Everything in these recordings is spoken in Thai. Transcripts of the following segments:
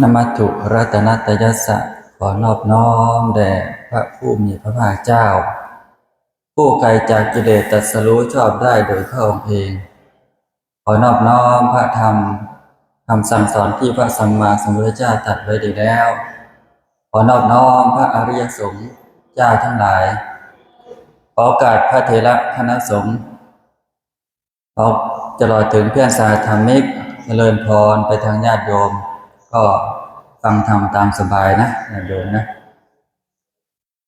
นมัตถุรัตนัตยัสสะขอนอบน้อมแด่พระผู้มีพระภาคเจ้า ผู้ไกลจากกิเลสตรัสรู้ชอบได้โดยพระองค์เอง ขอนอบน้อมพระธรรมคำสั่งสอนที่พระสัมมาสัมพุทธเจ้าตรัสไว้ดีแล้ว ขอนอบน้อมพระอริยสงฆ์เจ้าทั้งหลายขอโอกาสพระเถระคณะสงฆ์ขอจะรอถึงเพื่อนสาธรรมิก เจริญพรไปทางญาติโยม ก็ฟังธรรมตามสบายนะญาติโยมนะ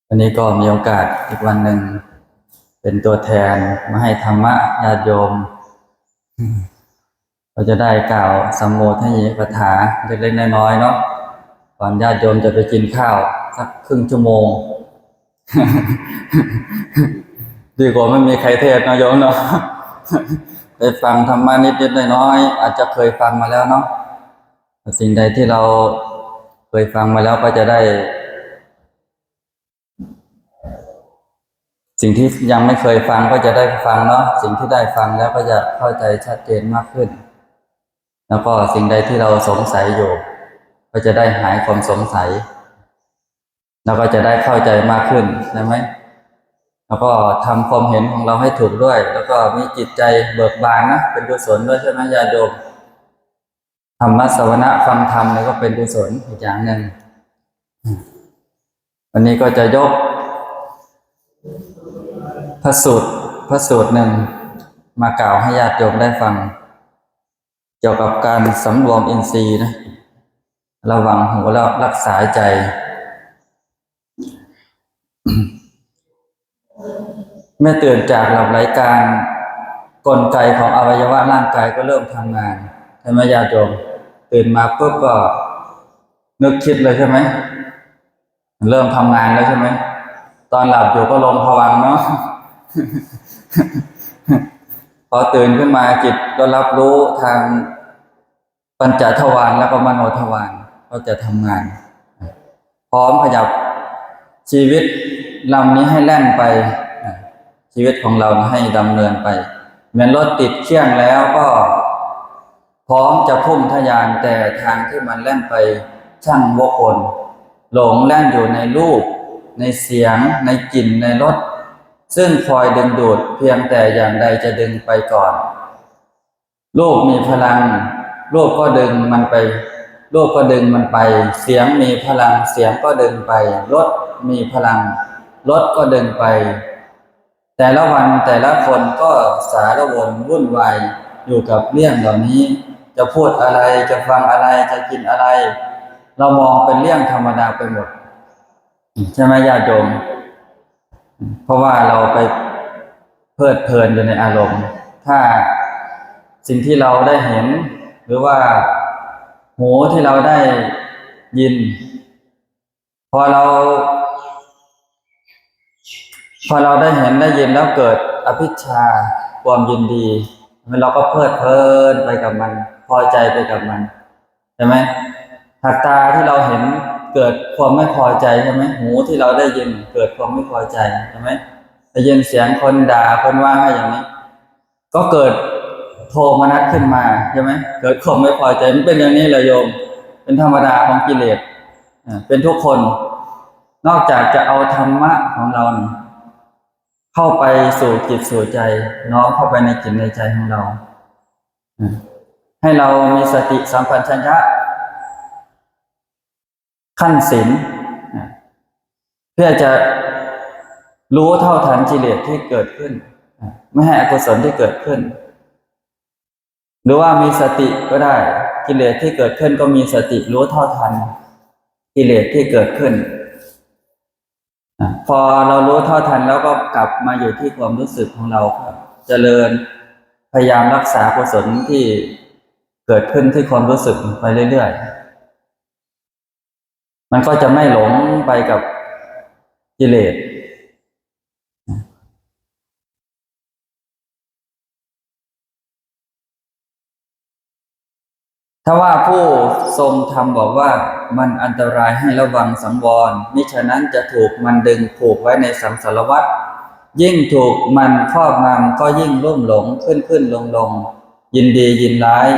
วันนี้ก็มีโอกาสอีกวันหนึ่งเป็นตัวแทนมาให้ธรรมะญาติโยม เราจะได้กล่าวสัมโมทนีปถาเล็กๆน้อยๆเนาะก่อนญาติโยมจะไปกินข้าวสักครึ่งชั่วโมง ดีกว่าไม่มีใครเทศน์เนาะโยมเนาะ ไปฟังธรรมะนิดๆน้อยๆอาจจะเคยฟังมาแล้วเนาะสิ่งใดที่เราเคยฟังมาแล้วก็จะได้ สิ่งที่ยังไม่เคยฟังก็จะได้ฟังเนาะสิ่งที่ได้ฟังแล้วก็จะเข้าใจชัดเจนมากขึ้น แล้วก็สิ่งใดที่เราสงสัยอยู่ ก็จะได้หายความสงสัย แล้วก็จะได้เข้าใจมากขึ้นใช่ไหม แล้วก็ทำความเห็นของเราให้ถูกด้วย แล้วก็มีจิตใจเบิกบานนะเป็นกุศลด้วยใช่ไหมญาติโยมธรรมะสวนะฟังธรรมเนี่ยก็เป็นกุศลอีกอย่างหนึ่งวันนี้ก็จะยกพระสูตรพระสูตรหนึ่งมากล่าวให้ญาติโยมได้ฟัง เกี่ยวกับการสำรวมอินทรีย์นะระวังหูแล้วรักษาใจ เมื่อตื่นจากหลับไหลการกลไกของอวัยวะร่างกายก็เริ่มทำงานใช่ไหมญาติโยมตื่นมาปุ๊บก็นึกคิดเลยใช่ไหมเริ่มทำงานแล้วใช่ไหมตอนหลับอยู่ก็ลงผวังเนาะพอตื่นขึ้นมาจิตก็รับรู้ทางปัญจทวารแล้วก็มโนทวารก็จะทำงาน พร้อมขยับชีวิตลำนี้ให้แล่นไป ชีวิตของเราให้ดำเนินไปเหมือนรถติดเครื่องแล้วก็ พร้อมจะพุ่งทะยานแต่ทางที่มันแล่นไปช่างวกวนหลงแล่นอยู่ในรูป ในเสียง ในกลิ่นในรสซึ่งคอยดึงดูดเพียงแต่อย่างใดจะดึงไปก่อนรูปมีพลังรูปก็ดึงมันไปรูปก็ดึงมันไป เสียงมีพลังเสียงก็ดึงไปรสมีพลังรสก็ดึงไป แต่ละวันแต่ละคนก็สารวนวุ่นวายอยู่กับเรื่องเหล่านี้ จะพูดอะไรจะฟังอะไรจะกินอะไร เรามองเป็นเรื่องธรรมดาไปหมดใช่ไหมญาติโยมเพราะว่าเราไปเพลิดเพลินอยู่ในอารมณ์ ถ้าสิ่งที่เราได้เห็น หรือว่าหูที่เราได้ยิน พอเรา พอเราได้เห็นได้ยินแล้วเกิดอภิชาความยินดีเราก็เพลิดเพลินไปกับมัน พอใจไปกับมันใช่ไหมหากตาที่เราเห็นเกิดความไม่พอใจใช่ไหมหูที่เราได้ยินเกิดความไม่พอใจใช่ไหมได้ยินเสียงคนด่าคนว่าให้อย่างนี้ ก็เกิดโทมนัสขึ้นมาใช่ไหมเกิดความไม่พอใจมันเป็นอย่างนี้แหละโยม เป็นธรรมดาของกิเลสอ่าเป็นทุกคน นอกจากจะเอาธรรมะของเราเนี่ย เข้าไปสู่จิตสู่ใจน้อมเข้าไปในจิตในใจของเรา ให้เรามีสติสัมปชัญญะขั้นศีลเพื่อจะรู้เท่าทันกิเลสที่เกิดขึ้น ไม่ให้อกุศลที่เกิดขึ้น หรือว่ามีสติก็ได้ กิเลสที่เกิดขึ้นก็มีสติรู้เท่าทัน กิเลสที่เกิดขึ้น พอเรารู้เท่าทันแล้วก็กลับมาอยู่ที่ความรู้สึกของเราครับเจริญพยายามรักษากุศลที่เกิดขึ้นที่ความรู้สึกไปเรื่อยๆ มันก็จะไม่หลงไปกับกิเลส ถ้าว่าผู้ทรงธรรมบอกว่ามันอันตรายให้ระวังสังวรมิฉะนั้นจะถูกมันดึงผูกไว้ในสังสารวัฏยิ่งถูกมันครอบงำก็ยิ่งร่มหลงขึ้นขึ้นลงลงยินดียินร้าย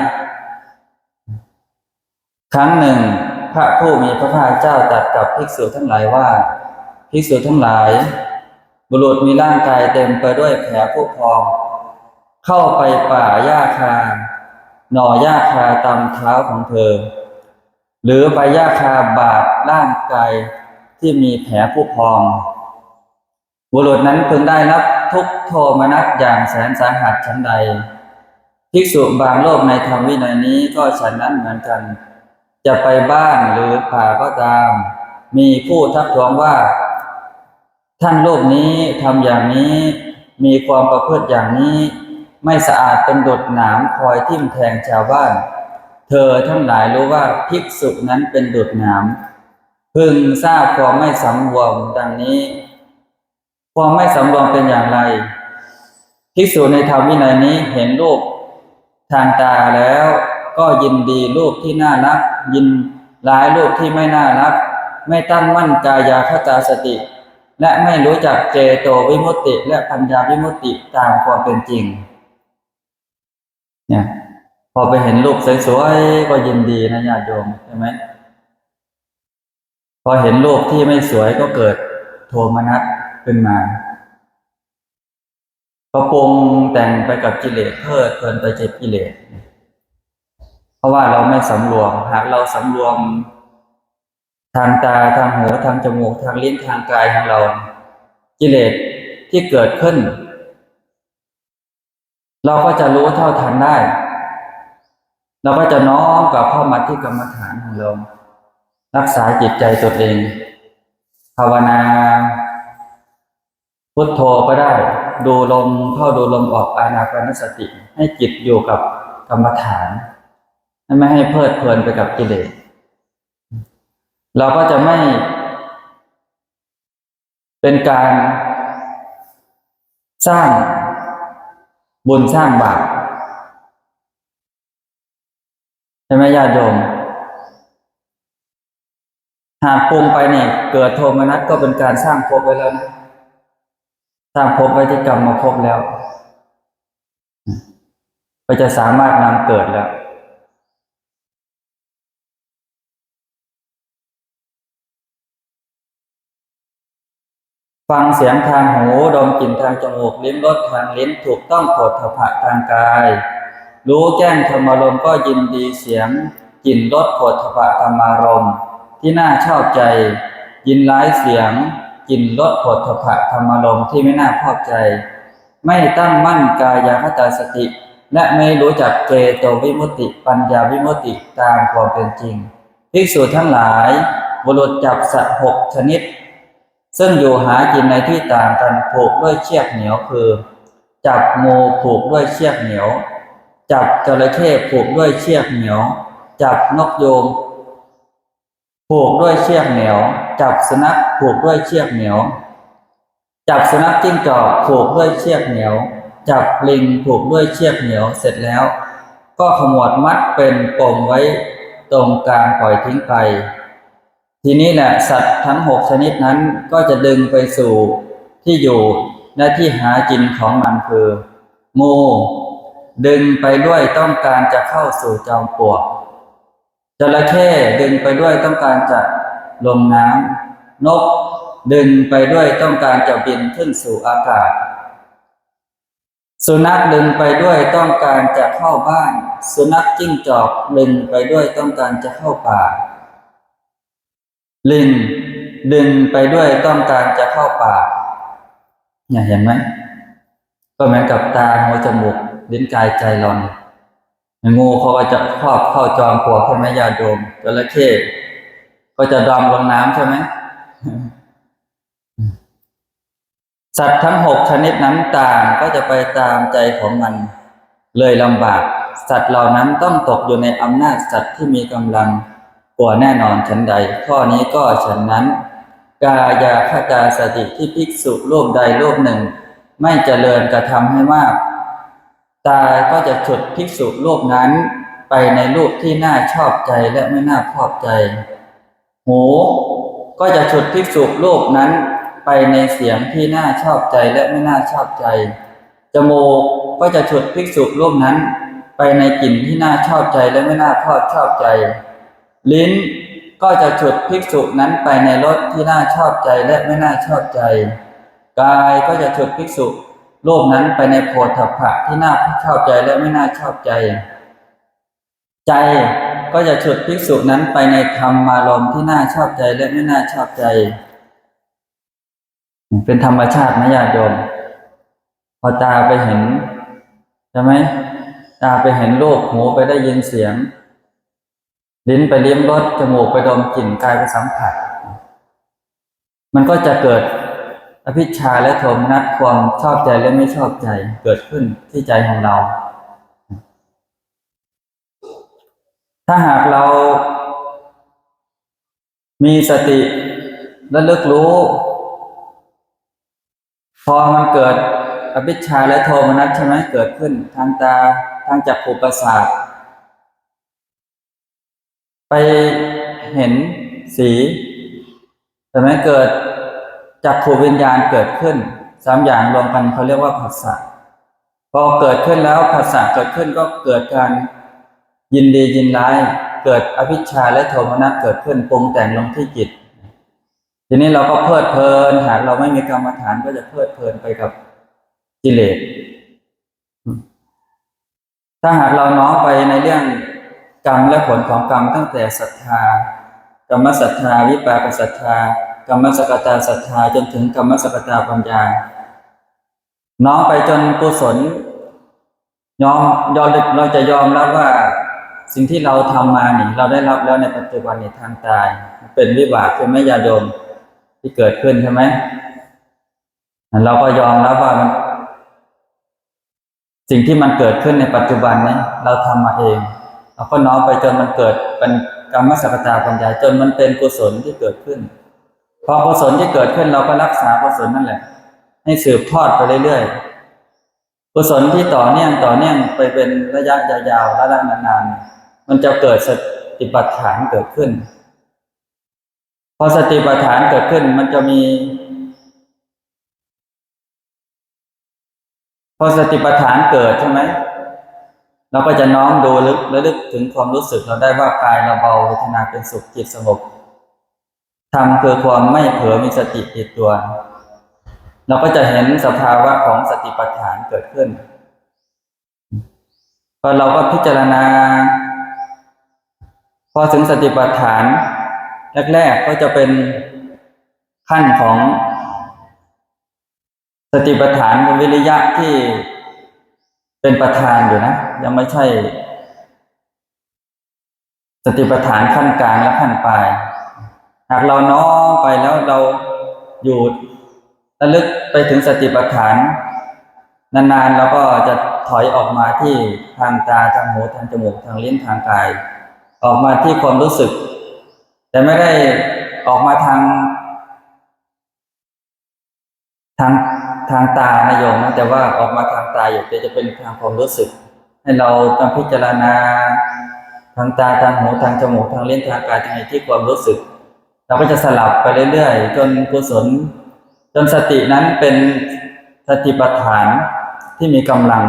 ครั้งหนึ่ง พระผู้มีพระภาคเจ้าตรัสกับภิกษุทั้งหลายว่าภิกษุทั้งหลาย บุรุษมีร่างกายเต็มไปด้วยแผลผุพอง เข้าไปป่าหญ้าคา หน่อหญ้าคาตามเท้าของเธอ หรือใบหญ้าคาบาดร่างกายที่มีแผลผุพอง บุรุษนั้นพึงได้รับทุกโทมนัสอย่างแสนสาหัสชั้นใด ภิกษุบางโลกในธรรมวินัยนี้ก็ฉันนั้นเหมือนกัน จะไปบ้านหรือป่าก็ตาม มีผู้ทักท้วงว่า ท่านโลกนี้ทำอย่างนี้ มีความประพฤติอย่างนี้ ไม่สะอาดเป็นดดหนามคอยทิ่มแทงชาวบ้าน เธอทั้งหลายรู้ว่าภิกษุนั้นเป็นดดหนามพึงทราบความไม่สำรวมดังนี้ ความไม่สำรวมเป็นอย่างไรภิกษุในธรรมวินัยนี้เห็นรูปทางตาแล้วก็ยินดีรูปที่น่ารัก ยินร้ายรูปที่ไม่น่ารัก ไม่ตั้งมั่นกายาคตาสติ และไม่รู้จักเจโตวิมุตติ และปัญญาวิมุตติตามความเป็นจริง เนี่ย พอไปเห็นรูปสวยๆก็ยินดีนะญาติโยมใช่ไหมพอเห็นรูปที่ไม่สวยก็เกิดโทมนัสขึ้นมาก็ปรุงแต่งไปกับกิเลสเพิดเพลินไปเจ็บกิเลสเพราะว่าเราไม่สำรวม หากเราสำรวม ทางตาทางหูทางจมูก ทางลิ้นทางกายของเรา กิเลสที่เกิดขึ้น เราก็จะรู้เท่าทันได้ เราก็จะน้อมกลับเข้ามาที่กรรมฐานของเรารักษาจิตใจตัวเอง ภาวนา พุทโธก็ได้ ดูลมเข้าดูลมออกอานาปานสติ ให้จิตอยู่กับกรรมฐาน ไม่ให้เพลิดเพลินไปกับกิเลส เราก็จะไม่ เป็นการสร้าง บุญสร้างบาปใช่ไหมญาติโยม หากปรุงไปเนี่ย เกิดโทมนัสก็เป็นการสร้างภพไว้แล้วนะสร้างภพไว้ที่กรรมมาภพแล้ว ก็จะสามารถนำเกิดแล้ว ฟังเสียงทางหูดมกลิ่นทางจมูกลิ้มรสทางลิ้นถูกต้องโผฏฐพะทางกาย รู้แจ้งธรรมารมก็ยินดีเสียงกลิ่นรสโผฏฐพะธรรมารมที่น่าชอบใจ ยินร้ายเสียงกลิ่นรสโผฏฐพะธรรมารมที่ไม่น่าพอใจ ไม่ตั้งมั่นกายาคตาสติ และไม่รู้จักเจโตวิมุตติ ปัญญาวิมุตติตามความเป็นจริงภิกษุทั้งหลายบุรุษจับสัตว์หกชนิด ซึ่งอยู่หากินในที่ต่างกันผูกด้วยเชือกเหนียวคือ จับงูผูกด้วยเชือกเหนียว จับจระเข้ผูกด้วยเชือกเหนียว จับนกโยงผูกด้วยเชือกเหนียว จับสุนัขผูกด้วยเชือกเหนียว จับสุนัขจิ้งจอกผูกด้วยเชือกเหนียว จับลิงผูกด้วยเชือกเหนียวเสร็จแล้ว ก็ขมวดมัดเป็นปมไว้ตรงกลางปล่อยทิ้งไป ทีนี้แหละสัตว์ทั้งหกชนิดนั้นก็จะดึงไปสู่ที่อยู่และที่หากินของมันคือ งูดึงไปด้วยต้องการจะเข้าสู่จอมปลวกจระเข้ดึงไปด้วยต้องการจะลงน้ำนกดึงไปด้วยต้องการจะบินขึ้นสู่อากาศ สุนัขดึงไปด้วยต้องการจะเข้าบ้าน สุนัขจิ้งจอกดึงไปด้วยต้องการจะเข้าป่า ลิงดึงไปด้วยต้องการจะเข้าป่าเนี่ยเห็นไหมก็เหมือนกับตาหูจมูกลิ้นกายใจเรานงูเขาก็จะครอบเข้าจอมปลวกใช่ไหมญาโยมจระเข้ก็จะดำลงน้ำใช่ไหมสัตว์ทั้งหกชนิดนั้นต่างก็จะไปตามใจของมัน เลยลำบาก สัตว์เหล่านั้นต้องตกอยู่ในอำนาจสัตว์ที่มีกำลัง กว่าแน่นอนฉันใด ข้อนี้ก็ฉันนั้น กายาคตาสติที่ภิกษุรูปใดรูปหนึ่ง ไม่เจริญกระทำให้มาก ตาก็จะฉุดภิกษุรูปนั้น ไปในรูปที่น่าชอบใจและไม่น่าชอบใจ หูก็จะฉุดภิกษุรูปนั้น ไปในเสียงที่น่าชอบใจและไม่น่าชอบใจ จมูกก็จะฉุดภิกษุรูปนั้น ไปในกลิ่นที่น่าชอบใจและไม่น่าพอชอบใจ ลิ้นก็จะฉุดภิกษุนั้นไปในรสที่น่าชอบใจและไม่น่าชอบใจ กายก็จะฉุดภิกษุรูปนั้นไปในโพธพะที่น่าชอบใจและไม่น่าชอบใจ ใจก็จะฉุดภิกษุนั้นไปในธรรมารมที่น่าชอบใจและไม่น่าชอบใจ เป็นธรรมชาตินะญาติโยม พอตาไปเห็นใช่ไหมตาไปเห็นรูปหูไปได้ยินเสียง ลิ้นไปลิ้มรสจมูกไปดมกลิ่นกายไปสัมผัส มันก็จะเกิดอภิชาและโทมนัสความชอบใจและไม่ชอบใจเกิดขึ้นที่ใจของเรา ถ้าหากเรามีสติและลึกรู้ พอมันเกิดอภิชาและโทมนัสใช่ไหมเกิดขึ้นทางตาทางจักขุประสาท ไปเห็นสีใช่ไหมเกิดจักขูวิญญาณเกิดขึ้นสามอย่างรวมกันเขาเรียกว่าผัสสะพอเกิดขึ้นแล้วผัสสะเกิดขึ้นก็เกิดการยินดียินร้าย เกิดอภิชาและโทมนัสเกิดขึ้นปรุงแต่งลงที่จิต ทีนี้เราก็เพลิดเพลินหากเราไม่มีกรรมฐานก็จะเพลิดเพลินไปกับกิเลสถ้าหากเราน้อมไปในเรื่อง กรรมและผลของกรรมตั้งแต่ศรัทธากรรมศรัทธาวิปากศรัทธากรรมสกตาศรัทธาจนถึงกรรมสกตาปัญญา น้อมไปจนกุศลยอมยอมเราจะยอมรับว่า สิ่งที่เราทำมานี่ เราได้รับแล้วในปัจจุบันในทางตาย เป็นวิบากใช่ไหมญาโยมที่เกิดขึ้นใช่ไหมเราก็ยอมรับว่ามันสิ่งที่มันเกิดขึ้นในปัจจุบันนี้เราทำมาเอง เราก็น้อมไปจนมันเกิดเป็นกรรมสักตาปัญญาจนมันเป็นกุศลที่เกิดขึ้น พอกุศลที่เกิดขึ้นเราก็รักษากุศลนั่นแหละ ให้สืบทอดไปเรื่อยๆกุศลที่ต่อเนื่องต่อเนื่องไปเป็นระยะยาวๆระยะนานๆมันจะเกิดสติปัฏฐานเกิดขึ้น พอสติปัฏฐานเกิดขึ้นมันจะมี พอสติปัฏฐานเกิดใช่ไหม เราก็จะน้อมดูลึกและลึกถึงความรู้สึกเราได้ว่ากายเราเบาเวทนาเป็นสุขจิตสงบธรรมคือความไม่เผลอมีสติติดตัว เราก็จะเห็นสภาวะของสติปัฏฐานเกิดขึ้นพอเราก็พิจารณา พอถึงสติปัฏฐานแรกๆก็จะเป็นขั้นของสติปัฏฐานวิริยะที่ เป็นประธานอยู่นะ ยังไม่ใช่ สติปัฏฐานขั้นกลางและขั้นปลาย หากเราน้อมไปแล้วเราอยู่ระลึกไปถึงสติปัฏฐาน นานๆเราก็จะถอยออกมาที่ทางตาทางหูทางจมูกทางลิ้นทางกาย ออกมาที่ความรู้สึก แต่ไม่ได้ออกมาทาง ทาง ทางตานโยมนะแต่ว่าออกมาทางตาอยู่จะเป็นทางความรู้สึก ให้เราต้องพิจารณาทางตาทางหูทางจมูกทางเลิ้นทางกายทางใจที่ความรู้สึก เราก็จะสลับไปเรื่อยๆ จนกุศลจนสตินั้นเป็นสติปัฏฐานที่มีกำลัง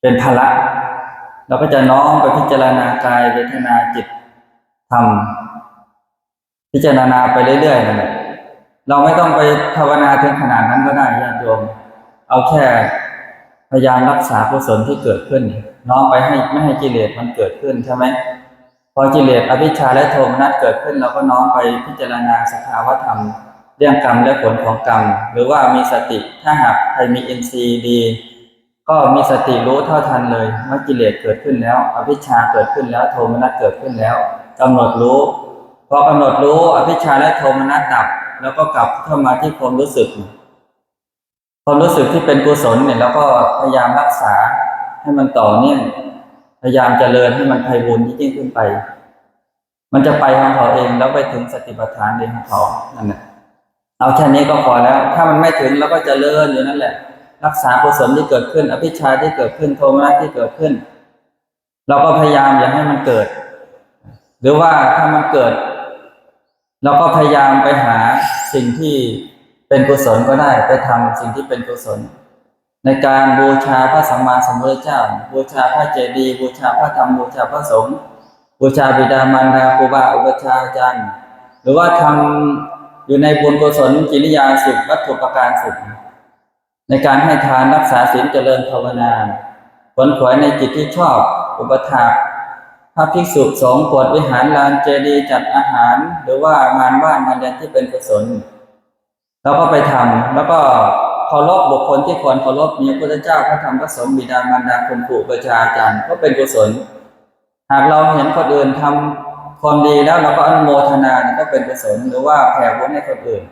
เป็นพละเราก็จะน้อมไปพิจารณากายเวทนาจิตธรรมพิจารณาไปเรื่อยๆนั่นแหละ เราไม่ต้องไปภาวนาถึงขนาดนั้นก็ได้ญาติโยม เอาแค่พยายามรักษากุศลที่เกิดขึ้น น้อมไปให้ไม่ให้กิเลสมันเกิดขึ้นใช่ไหมพอกิเลสอภิชาและโทมนัสเกิดขึ้นเราก็น้อมไปพิจารณาสภาวธรรม เรื่องกรรมและผลของกรรม หรือว่ามีสติถ้าหากใครมีอินทรีย์ดี ก็มีสติรู้เท่าทันเลยว่ากิเลสเกิดขึ้นแล้วอภิชาเกิดขึ้นแล้วโทมนัสเกิดขึ้นแล้วกำหนดรู้ พอกำหนดรู้อภิชาและโทมนัสดับ แล้วก็กลับเข้ามาที่ความรู้สึก ความรู้สึกที่เป็นกุศลเนี่ยเราก็พยายามรักษาให้มันต่อเนื่องพยายามเจริญให้มันไพบูรย์ยิ่งขึ้นไป มันจะไปของเขาเองแล้วไปถึงสติปัฏฐานเองของเขานั่นแหละเอาแค่นี้ก็พอแล้ว ถ้ามันไม่ถึงเราก็จเจริญอยู่นั่นแหละ รักษากุศลที่เกิดขึ้น อภิชาที่เกิดขึ้นโทมนัสที่เกิดขึ้น เราก็พยายามอย่าให้มันเกิด หรือว่าถ้ามันเกิด เราก็พยายามไปหาสิ่งที่เป็นกุศลก็ได้ไปทำสิ่งที่เป็นกุศล ในการบูชาพระสัมมาสัมพุทธเจ้า บูชาพระเจดีย์บูชาพระธรรมบูชาพระสงฆ์บูชาบิดามารดาครูบาอุปชฌาย์อาจารย์ หรือว่าทำอยู่ในบุญกุศลกิริยาสิบวัตถุประการสิบในการให้ทานรักษาศีลเจริญภาวนาผลขวายในจิตที่ชอบอุปถา พระภิกษุสงฆ์กวดวิหารลานเจดีย์จัดอาหาร หรือว่างานว่านงานเรียนที่เป็นกุศลเราก็ไปทำแล้วก็เคารพบุคคลที่ควรเคารพมีพระพุทธเจ้าพระธรรมพระสงฆ์บิดามารดาคุณครูประชาอาจารย์ก็เป็นกุศล หากเราเห็นคนอื่นทำความดีแล้วเราก็อนุโมทนาเนี่ยก็เป็นกุศลหรือว่าแผ่บุญให้คนอื่น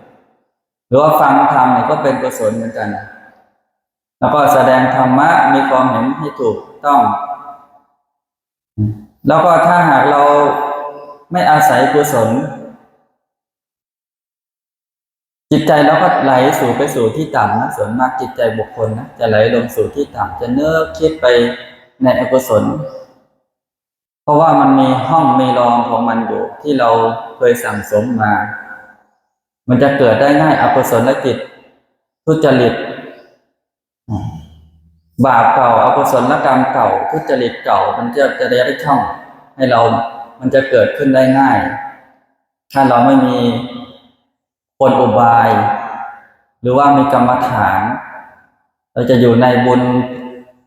หรือว่าฟังธรรมเนี่ยก็เป็นกุศลเหมือนกัน แล้วก็แสดงธรรมะมีความเห็นให้ถูกต้อง แล้วก็ถ้าหากเราไม่อาศัยกุศล จิตใจเราก็ไหลสู่ไปสู่ที่ต่ำนะส่วนมากจิตใจบุคคลนะจะไหลลงสู่ที่ต่ำจะเนื้อคิดไปในอกุศล เพราะว่ามันมีห้องมีรองของมันอยู่ที่เราเคยสั่งสมมา มันจะเกิดได้ง่ายอกุศละจิตทุจริต บาปเก่าอกุศลกรรมเก่าทุจริตเก่า มันจะจะได้ช่องให้เรา มันจะเกิดขึ้นได้ง่าย ถ้าเราไม่มีกลอุบาย หรือว่ามีกรรมฐาน เราจะอยู่ในบุญ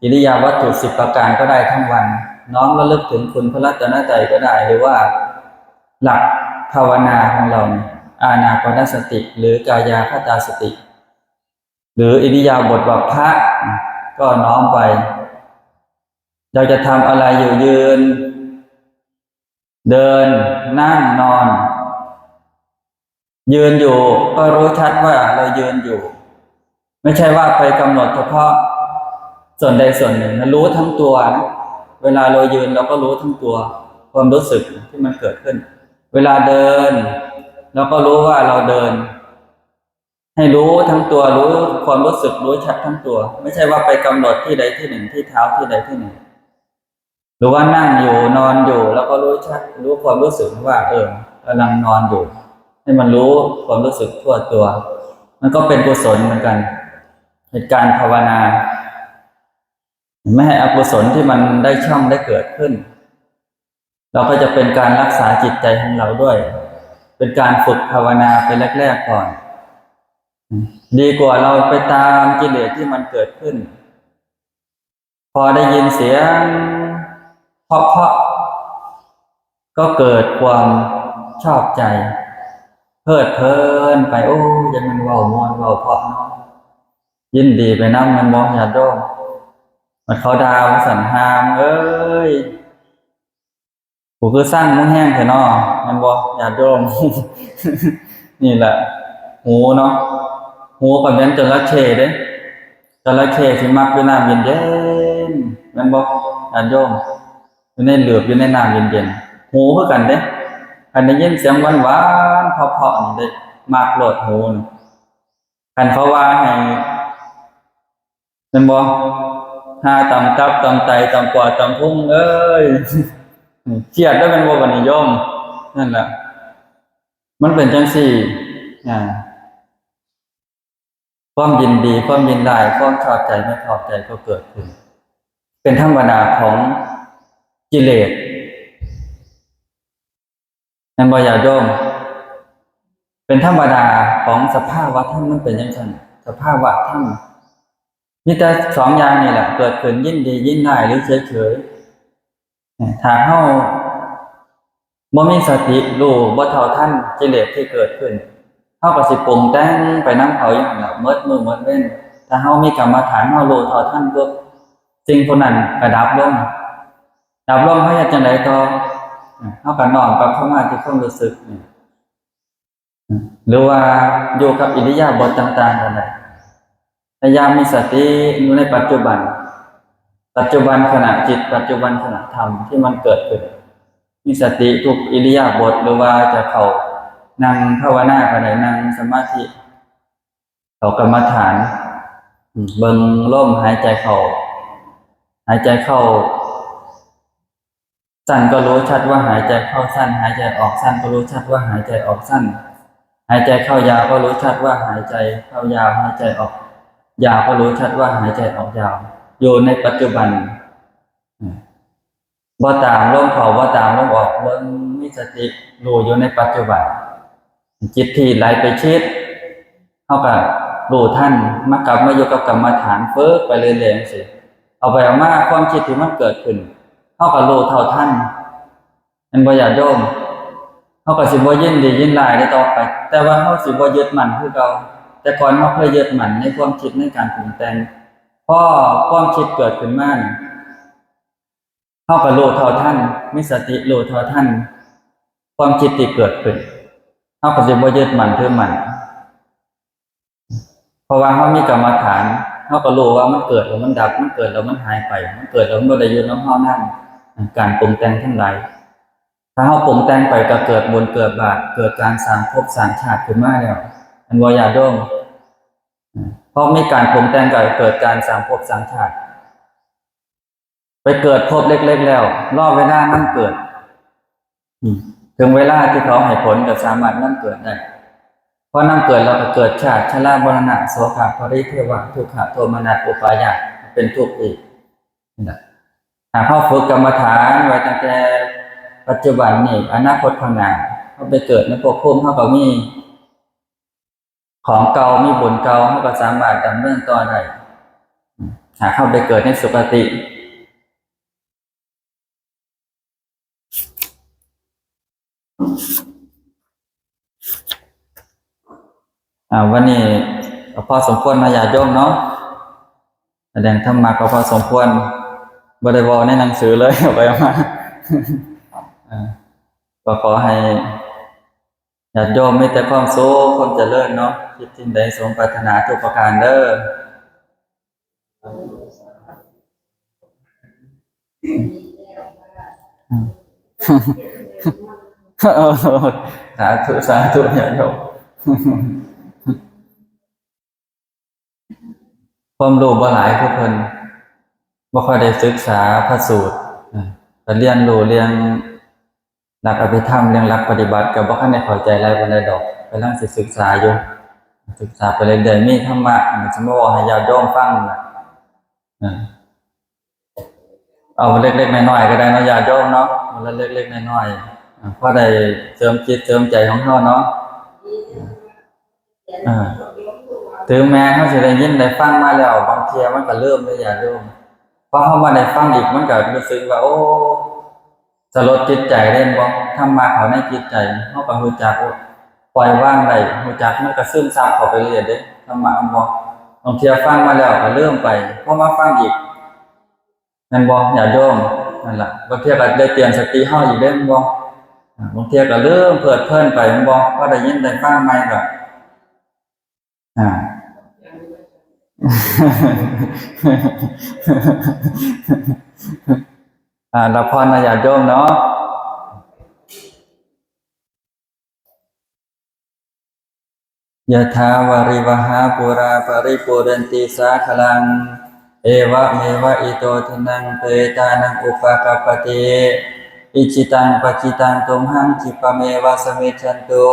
อิริยาวัตถุสิบประการก็ได้ทั้งวัน น้อมระลึกถึงคุณพระรัตนตรัยก็ได้ หรือว่าหลักภาวนาของเรา อานาปานสติ หรือกายาคตาสติ หรืออิริยาบถบัพพะ ก็น้อมไป เราจะทำอะไรอยู่ยืน เดินนั่งนอน ยืนอยู่ก็รู้ชัดว่าเรายืนอยู่ ไม่ใช่ว่าไปกำหนดเฉพาะส่วนใดส่วนหนึ่งนะรู้ทั้งตัวนะเวลาเรายืนเราก็รู้ทั้งตัวความรู้สึกที่มันเกิดขึ้น เวลาเดิน เราก็รู้ว่าเราเดิน ให้รู้ทั้งตัวรู้ความรู้สึกรู้ชัดทั้งตัว ไม่ใช่ว่าไปกำหนดที่ใดที่หนึ่งที่เท้าที่ใดที่หนึ่งหรือว่านั่งอยู่นอนอยู่ แล้วก็รู้ชัดรู้ความรู้สึกว่า เออกำลังนอนอยู่ ให้มันรู้ความรู้สึกทั่วตัว มันก็เป็นกุศลเหมือนกันเหตุการณ์ภาวนาไม่ให้อกุศลที่มันได้ช่องได้เกิดขึ้น เราก็จะเป็นการรักษาจิตใจของเราด้วย เป็นการฝึกภาวนาเป็นแรก ๆก่อน ดีกว่าเราไปตามกิเลสที่มันเกิดขึ้น พอได้ยินเสียงเพาะเพาะๆก็เกิดความชอบใจ เพลิดเพลินไปโอ้ยังมันเว้ามอนเว้าเพาะเนาะยินดีไปน้ำมันมองอย่าโดมมันเขาดาวสันหามเอ้ยกูคือสร้างมึงแห้งเถอะเนาะมันบอกอย่าโดมนี่แหละหูเนาะ หูกับเน้นจระเข้เด้จระเข้ที่มักอยู่น้ำเย็นเย็นๆแมันบอกอย่าโยมอยู่ในเหลือบอยู่ในน้ำเย็นเย็นหูเพื่อกันเด้คันได้ยินเสียงหวานหวานเพาะๆนี่เด้มากโหลดหูนี่คันเขาว่าให้แมันบอกหาตำตับตำไตตำปอดตำพุงเอ้ยเครียดแล้วเป็นว่าบันนิยมนั่นแหละมันเป็นจังสี่อ่า ความยินดีความยินได้ความชอบใจไม่ชอบใจก็เกิดขึ้น เป็นธรรมดาของกิเลสนั่นบอยาโยมเป็นธรรมดาของสภาพวะธรรมมันเป็นยังไงสภาพวะธรรมมีแต่สองอย่างนี่แหละ เกิดขึ้นยินดียินได้หรือเฉยเฉยๆถ้าเฮาบ่มีสติรู้บ่เท่าทันกิเลสที่เกิดขึ้น เฮาก็สิปรุงแต่งไปนํเขาอย่างแหละเมิดมือเมิดเว้นถ้าเฮามีกรรมฐานเฮารู้เท่านปุ๊บสิ่งพวกนั้นก็ดับลงดับลงเฮาเฮ็ดจังไดต่อเฮาก็น้อมกลับเข้ามาที่ความรู้สึกนี่หรือว่าอยู่กับอิริยาบถต่างๆกันได้พยายามมีสติอยู่ในปัจจุบัน ปัจจุบันขณะจิต ปัจจุบันขณะธรรมที่มันเกิดขึ้น มีสติทุกอิริยาบถหรือว่าจะเข้า นั่งภาวนาก็ได้นั่งสมาธิเขากรรมฐานเบิ่งลมหายใจเข้าหายใจเข้า สั้นก็รู้ชัดว่าหายใจเข้าสั้น หายใจออกสั้นก็รู้ชัดว่าหายใจออกสั้น หายใจเข้ายาวก็รู้ชัดว่าหายใจเข้ายาว หายใจออก ยาวก็รู้ชัดว่าหายใจออกยาว อยู่ในปัจจุบันอืมบ่ตามลมเข้าบ่ตามลมออกบิ่งมีสติรู้อยู่ในปัจจุบัน จิตที่ไหลไปคิดเท่ากับรู้ท่านมากลับมาอยู่กับกรรมฐานเฟิกไปเรื่อยๆจังซี่เอาไปเอามาความคิดที่มันเกิดขึ้นเท่ากับรู้เท่าท่านมันบ่อยาโยมเท่ากับสิบ่ยินดียินร้ายได้ต่อไป แต่ว่าเฮาสิบ่ยึดมันคือเก่าแต่ก่อนเฮาเคยยึดมันในความคิดในการปรุงแต่งพอความคิดเกิดขึ้นมานี่เท่ากับรู้เท่าท่านมีสติรู้เท่าท่าน ความคิดที่เกิดขึ้น เขาก็จะบ่ยึดมันถือมันเพราะว่าเขามีกรรมฐานเขาก็รู้ว่ามันเกิดแล้วมันดับ มันเกิดแล้วมันหายไป มันเกิดแล้วมันบ่ได้ยู่น้ำเฮานั่นการปรุงแต่งทั้งหลายถ้าเขาปรุงแต่งไปก็เกิดบุญเกิดบาปเกิดการสร้างภพสร้างชาติขึ้นมาแล้วอันวาอย่าโดมเพราะมีการปรุงแต่งก็เกิดการสร้างภพสร้างชาติไปเกิดภพเล็ก ๆ แล้ว รอบเวลามันเกิด อืม ถึงเวลาที่เขาให้ผลก็สามารถนั่งเกิดได้เพราะนั่งเกิดเราก็เกิดชาติชราบรณะโสภะปริเทวะทุกขะโทมนัสอุปายาเป็นทุกข์อีกนี่แหละหากเขาฝึกกรรมฐานไว้ตั้งแต่ปัจจุบันนี่อนาคตข้างหน้าเขาไปเกิดในภพภูมิเขาก็มี ของเก่ามีบุญเก่าเขาก็สามารถดำเนินต่อได้หากเข้าไปเกิดในสุคติ อ่าวันนี้ก็พอสมควรมาอย่าติโยมเนาะแสดงธรรมะก็พอสมควรบริวารในหนังสือเลยเอาไปมาก็ขอให้ญาติโยมมีแต่ความสุขความเจริญเนาะคิดสิ่งใดสมปรารถนาทุกประการเด้อเออสาธุสาธุญาติโยม ความรู้บ่หลายคือเพิ่นบ่ค่อยได้ศึกษาพระสูตรอ่าแต่เรียนรู้เรียนหลักอภิธรรมเรียนหลักปฏิบัติก็บ่คันได้เข้าใจหลายปานใดดอกกำลังสิศึกษาอยู่ศึกษาไปเรื่อยๆมีธรรมะมันสิมาเว้าให้ญาติโยมฟังนะเอาเล็กๆน้อยๆก็ได้เนาะญาติโยมเนาะวันเล็กๆน้อยๆอ่าพอได้เสริมจิตเสริมใจของเฮาเนาะอ่า ถึงแม้เขาสิได้ยินได้ฟังมาแล้วบางเทีมันก็เริ่มได้อย่าโยมพอเขามาได้ฟังอีกมันก็รู้สึกว่าโอ้สลดจิตใจเล่นบ่ทำมาเขาในจิตใจเขาก็รู้จักปล่อยว่างได้รู้จักมันก็ซึมซับเข้าไปเรื่อยเด้ธรรมะมันบ่บางเทีฟังมาแล้วก็เริ่มไปพอมาฟังอีกนั่นบ่อย่าโยมนั่นล่ะบางเทีก็ได้เตือนสติเฮาอีกเด้บ่บางเทีก็เริ่มเพิดเพลินไปมันบ่พอได้ยินได้ฟังใหม่ก็อ่า รับพรนะญาติโยมเนาะยะถาวาริวหาปุราปริปุเรนติสาคลัง เอวะเมวะอิโตทินังเปตานังอุปกปปติอิจิตังปจิตังตุมหังคิปะเมวะสมิจันตุ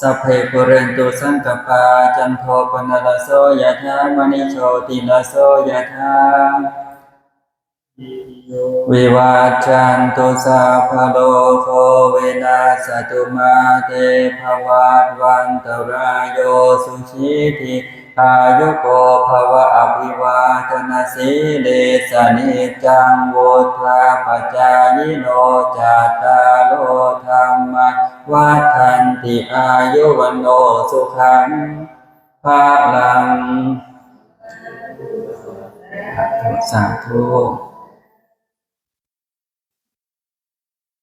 สัพเพปุเรนตุสังกปาจันโทปนลโสยะถามณิโชติลโสยะถาวิวาจันตุสาพโลโควินาสตุมาเตภวัตวันตรายโยสุขีติ อายุโกภวะอภิวาทนาสีเลสนิจังวุธาปจายโนจัตตาโลธรรมวัฏันติอายุวันโนสุขังภาลังสาธุ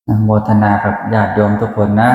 นโมทนากับญาติโยมทุกคนนะ